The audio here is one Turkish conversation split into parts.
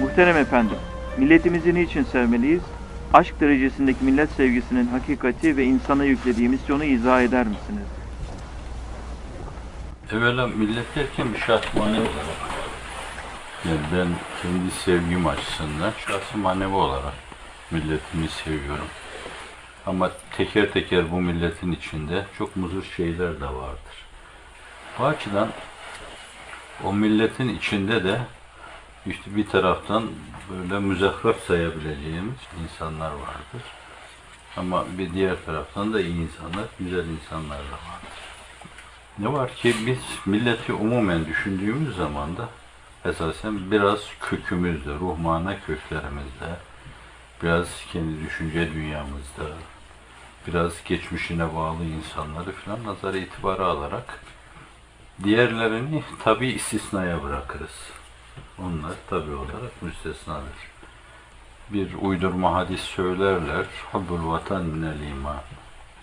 Muhterem efendim, milletimizi niçin sevmeliyiz? Aşk derecesindeki millet sevgisinin hakikati ve insana yüklediği misyonu izah eder misiniz? Evvela millet derken bir şahs manevi olarak. Yani ben kendi sevgim açısından şahsi manevi olarak milletimi seviyorum. Ama teker teker bu milletin içinde çok muzur şeyler de vardır. Bu açıdan o milletin içinde de işte bir taraftan böyle müzakraf sayabileceğimiz insanlar vardır. Ama bir diğer taraftan da iyi insanlar, güzel insanlar da vardır. Ne var ki biz milleti umumen düşündüğümüz zaman da esasen biraz kökümüzde, ruhmana köklerimizde, biraz kendi düşünce dünyamızda, biraz geçmişine bağlı insanları falan nazara itibara alarak diğerlerini tabi istisnaya bırakırız. Onlar tabi olarak müstesnadır. Bir uydurma hadis söylerler. Hubbul vatan minel iman.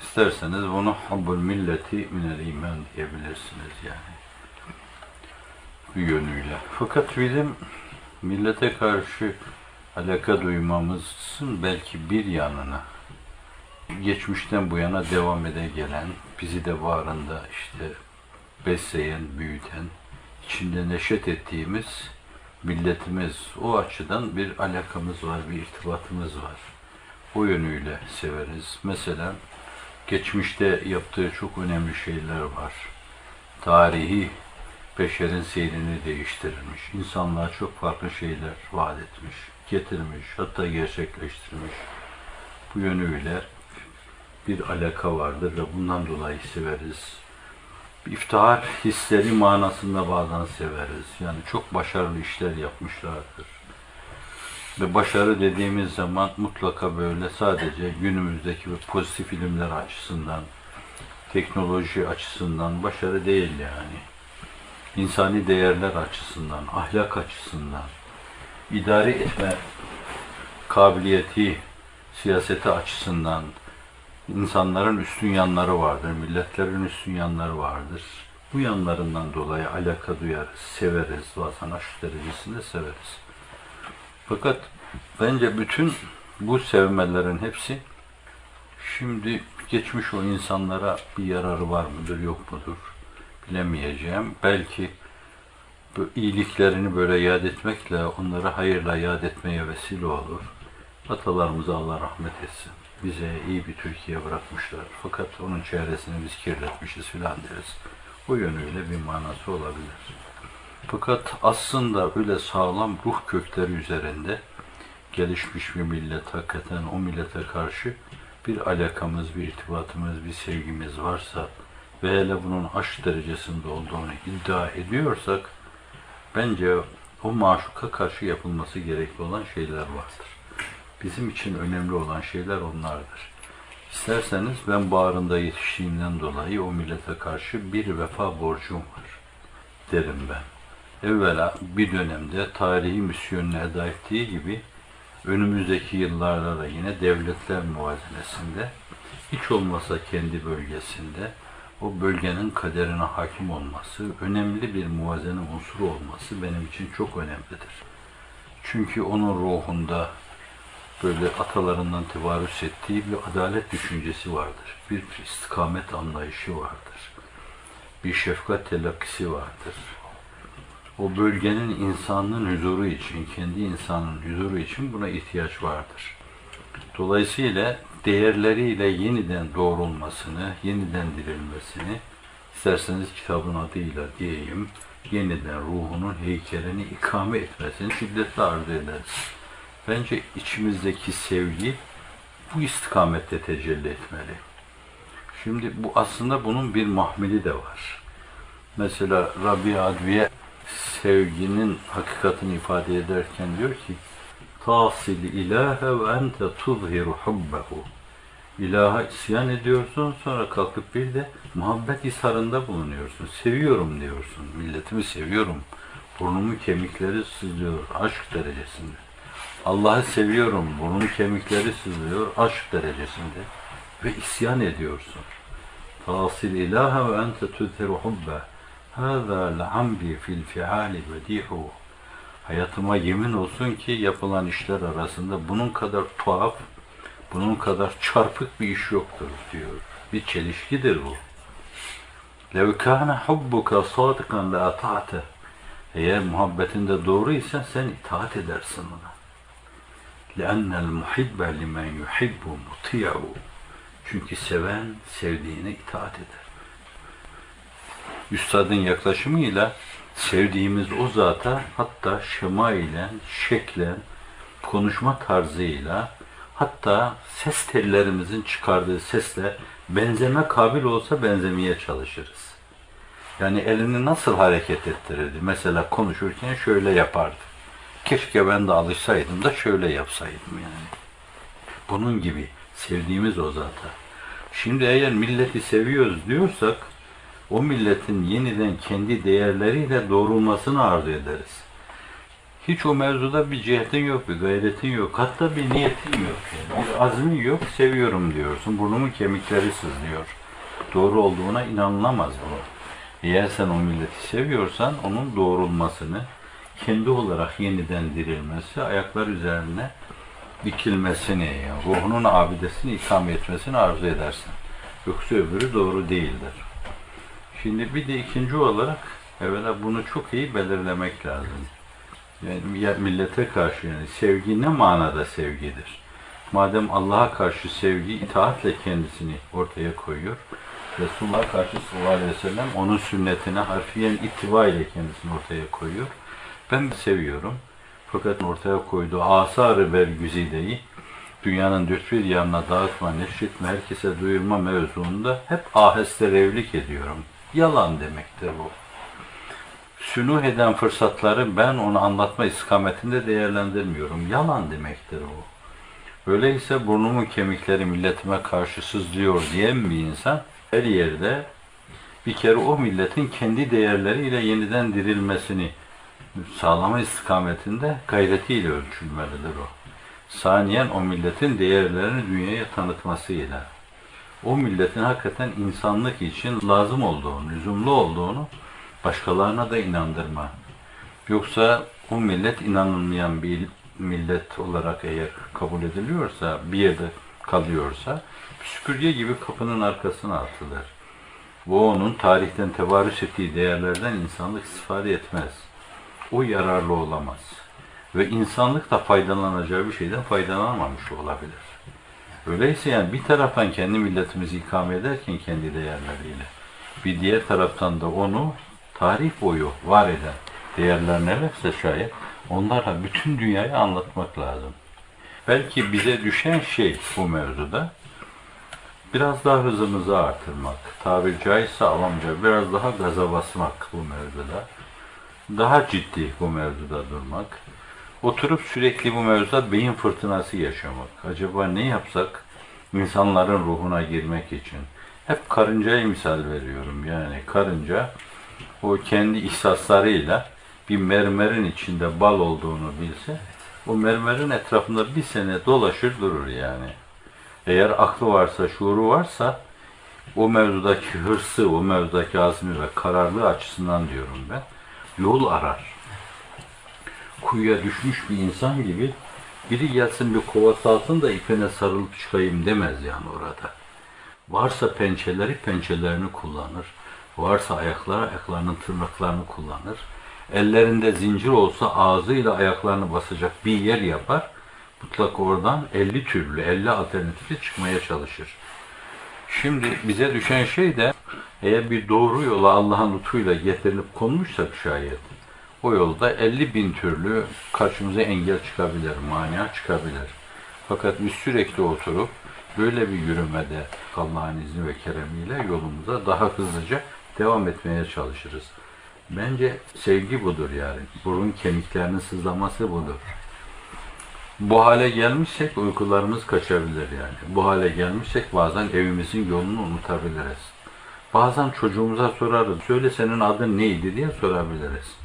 İsterseniz bunu hubbul milleti minel iman diyebilirsiniz yani. Bu yönüyle. Fakat bizim millete karşı alaka duymamızın belki bir yanına geçmişten bu yana devam ede gelen, bizi de varında işte besleyen, büyüten, içinde neşet ettiğimiz milletimiz. O açıdan bir alakamız var, bir irtibatımız var. O yönüyle severiz. Mesela geçmişte yaptığı çok önemli şeyler var. Tarihi beşerin seyrini değiştirmiş. İnsanlığa çok farklı şeyler vaat etmiş, getirmiş, hatta gerçekleştirmiş. Bu yönüyle bir alaka vardır ve bundan dolayı severiz. İftihar hisleri manasında bazen severiz. Yani çok başarılı işler yapmışlardır. Ve başarı dediğimiz zaman mutlaka böyle sadece günümüzdeki ve pozitif ilimler açısından, teknoloji açısından başarı değil yani. İnsani değerler açısından, ahlak açısından, idare etme kabiliyeti, siyaseti açısından, insanların üstün yanları vardır, milletlerin üstün yanları vardır. Bu yanlarından dolayı alaka duyarız, severiz, vatan aşk derecesinde severiz. Fakat bence bütün bu sevmelerin hepsi şimdi geçmiş o insanlara bir yararı var mıdır, yok mudur bilemeyeceğim. Belki bu iyiliklerini böyle yad etmekle, onları hayırla yad etmeye vesile olur. Atalarımıza Allah rahmet etsin. Bize iyi bir Türkiye bırakmışlar. Fakat onun çevresini biz kirletmişiz filan deriz. Bu yönüyle bir manası olabilir. Fakat aslında öyle sağlam ruh kökleri üzerinde gelişmiş bir millet hakikaten o millete karşı bir alakamız, bir irtibatımız, bir sevgimiz varsa ve hele bunun aşk derecesinde olduğunu iddia ediyorsak bence o maşuka karşı yapılması gerekli olan şeyler vardır. Bizim için önemli olan şeyler onlardır. İsterseniz ben bağrında yetiştiğimden dolayı o millete karşı bir vefa borcum var derim ben. Evvela bir dönemde tarihi misyonunu eda ettiği gibi önümüzdeki yıllarda da yine devletler muvazenesinde hiç olmasa kendi bölgesinde o bölgenin kaderine hakim olması, önemli bir muvazene unsuru olması benim için çok önemlidir. Çünkü onun ruhunda böyle atalarından tevarüs ettiği bir adalet düşüncesi vardır. Bir istikamet anlayışı vardır. Bir şefkat telakkisi vardır. O bölgenin insanın huzuru için, kendi insanın huzuru için buna ihtiyaç vardır. Dolayısıyla değerleriyle yeniden doğrulmasını, yeniden dirilmesini, isterseniz kitabın adıyla diyeyim, yeniden ruhunun heykelini ikame etmesini şiddetle arzu ederiz. Bence içimizdeki sevgi bu istikamette tecelli etmeli. Şimdi bu aslında bunun bir mahmili de var. Mesela Rabbi Adviye sevginin hakikatini ifade ederken diyor ki tasil ilahe ve ente tuzhiru hubbehu İlaha isyan ediyorsun sonra kalkıp bir de muhabbet isharında bulunuyorsun. Seviyorum diyorsun. Milletimi seviyorum. Burnumun kemikleri sızlıyor aşk derecesinde. Allah'ı seviyorum. Burnumun kemikleri sızlıyor aşk derecesinde. Ve isyan ediyorsun. Tasil ilahe ve ente tuzhiru hubbe. Hâzâ le'amri fil fi'ali bedi'hu. Hayatıma yemin olsun ki yapılan işler arasında bunun kadar tuhaf, bunun kadar çarpık bir iş yoktur diyor. Bir çelişkidir bu. لَوْ كَانَ حُبُّكَ صَادِقًا لَاَطَعْتَ Eğer muhabbetinde doğruysa sen itaat edersin ona. لَأَنَّ الْمُحِبَّ لِمَنْ يُحِبُّ مُطِيعُ Çünkü seven sevdiğine itaat eder. Üstadın yaklaşımıyla sevdiğimiz o zata hatta şemailen, şeklen, konuşma tarzıyla hatta ses tellerimizin çıkardığı sesle benzeme kabil olsa benzemeye çalışırız. Yani elini nasıl hareket ettirirdi? Mesela konuşurken şöyle yapardı. Keşke ben de alışsaydım da şöyle yapsaydım yani. Bunun gibi sevdiğimiz o zata. Şimdi eğer milleti seviyoruz diyorsak o milletin yeniden kendi değerleriyle doğrulmasını arzu ederiz. Hiç o mevzuda bir cihetin yok, bir gayretin yok. Hatta bir niyetin yok. Yani. Bir azmin yok, seviyorum diyorsun. Burnumun kemikleri sızlıyor. Doğru olduğuna inanılamaz bu. Eğer sen o milleti seviyorsan onun doğrulmasını, kendi olarak yeniden dirilmesi, ayaklar üzerine dikilmesini, yani ruhunun abidesini ikame etmesini arzu edersin. Yoksa öbürü doğru değildir. Şimdi bir de ikinci olarak evvela bunu çok iyi belirlemek lazım. Yani ya millete karşı yani sevgi ne manada sevgidir? Madem Allah'a karşı sevgi itaatle kendisini ortaya koyuyor, Resulullah'a karşı sallallahu aleyhi ve sellem onun sünnetine harfiyen ittiba ile kendisini ortaya koyuyor. Ben seviyorum. Fakat ortaya koyduğu asar-ı bergüzideyi dünyanın dört bir yanına dağıtma, neşretme, herkese duyurma mevzuunda hep aheste revlik ediyorum. Yalan demektir bu. Sünuh eden fırsatları ben onu anlatma istikametinde değerlendirmiyorum. Yalan demektir bu. Öyleyse burnumun kemikleri milletime karşı sızlıyor diyen bir insan her yerde bir kere o milletin kendi değerleriyle yeniden dirilmesini sağlama istikametinde gayretiyle ölçülmelidir o. Saniyen o milletin değerlerini dünyaya tanıtmasıyla, o milletin hakikaten insanlık için lazım olduğunu, lüzumlu olduğunu başkalarına da inandırma. Yoksa o millet inanılmayan bir millet olarak eğer kabul ediliyorsa, bir yerde kalıyorsa, süpürge gibi kapının arkasına atılır. Bu onun tarihten tevarüs ettiği değerlerden insanlık istifade etmez. O yararlı olamaz. Ve insanlık da faydalanacağı bir şeyden faydalanamamış olabilir. Öyleyse yani bir taraftan kendi milletimizi ikame ederken kendi değerleriyle, bir diğer taraftan da onu tarih boyu var eden değerler nelerse şayet onlarla bütün dünyayı anlatmak lazım. Belki bize düşen şey bu mevzuda biraz daha hızımızı artırmak, tabiri caizse avamca biraz daha gaza basmak bu mevzuda. Daha ciddi bu mevzuda durmak. Oturup sürekli bu mevzuda beyin fırtınası yaşamak. Acaba ne yapsak insanların ruhuna girmek için? Hep karıncayı misal veriyorum. Yani karınca o kendi ihsaslarıyla bir mermerin içinde bal olduğunu bilse o mermerin etrafında bir sene dolaşır durur yani. Eğer aklı varsa, şuuru varsa o mevzudaki hırsı, o mevzudaki azmi ve kararlılığı açısından diyorum ben. Yol arar. Kuyuya düşmüş bir insan gibi biri gelsin bir kova salsın da ipine sarılıp çıkayım demez yani orada. Varsa pençeleri pençelerini kullanır. Varsa ayakları ayaklarının tırnaklarını kullanır. Ellerinde zincir olsa ağzıyla ayaklarını basacak bir yer yapar. Mutlaka oradan 50 türlü, 50 alternatifle çıkmaya çalışır. Şimdi bize düşen şey de eğer bir doğru yola Allah'ın lütfuyla getirilip konmuşsak şayet o yolda 50 bin türlü karşımıza engel çıkabilir, mania çıkabilir. Fakat biz sürekli oturup böyle bir yürümede Allah'ın izni ve keremiyle yolumuza daha hızlıca devam etmeye çalışırız. Bence sevgi budur yani. Burun kemiklerinin sızlaması budur. Bu hale gelmişsek uykularımız kaçabilir yani. Bu hale gelmişsek bazen evimizin yolunu unutabiliriz. Bazen çocuğumuza sorarız. Söyle senin adın neydi diye sorabiliriz.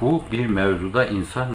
Bu bir mevzuda insan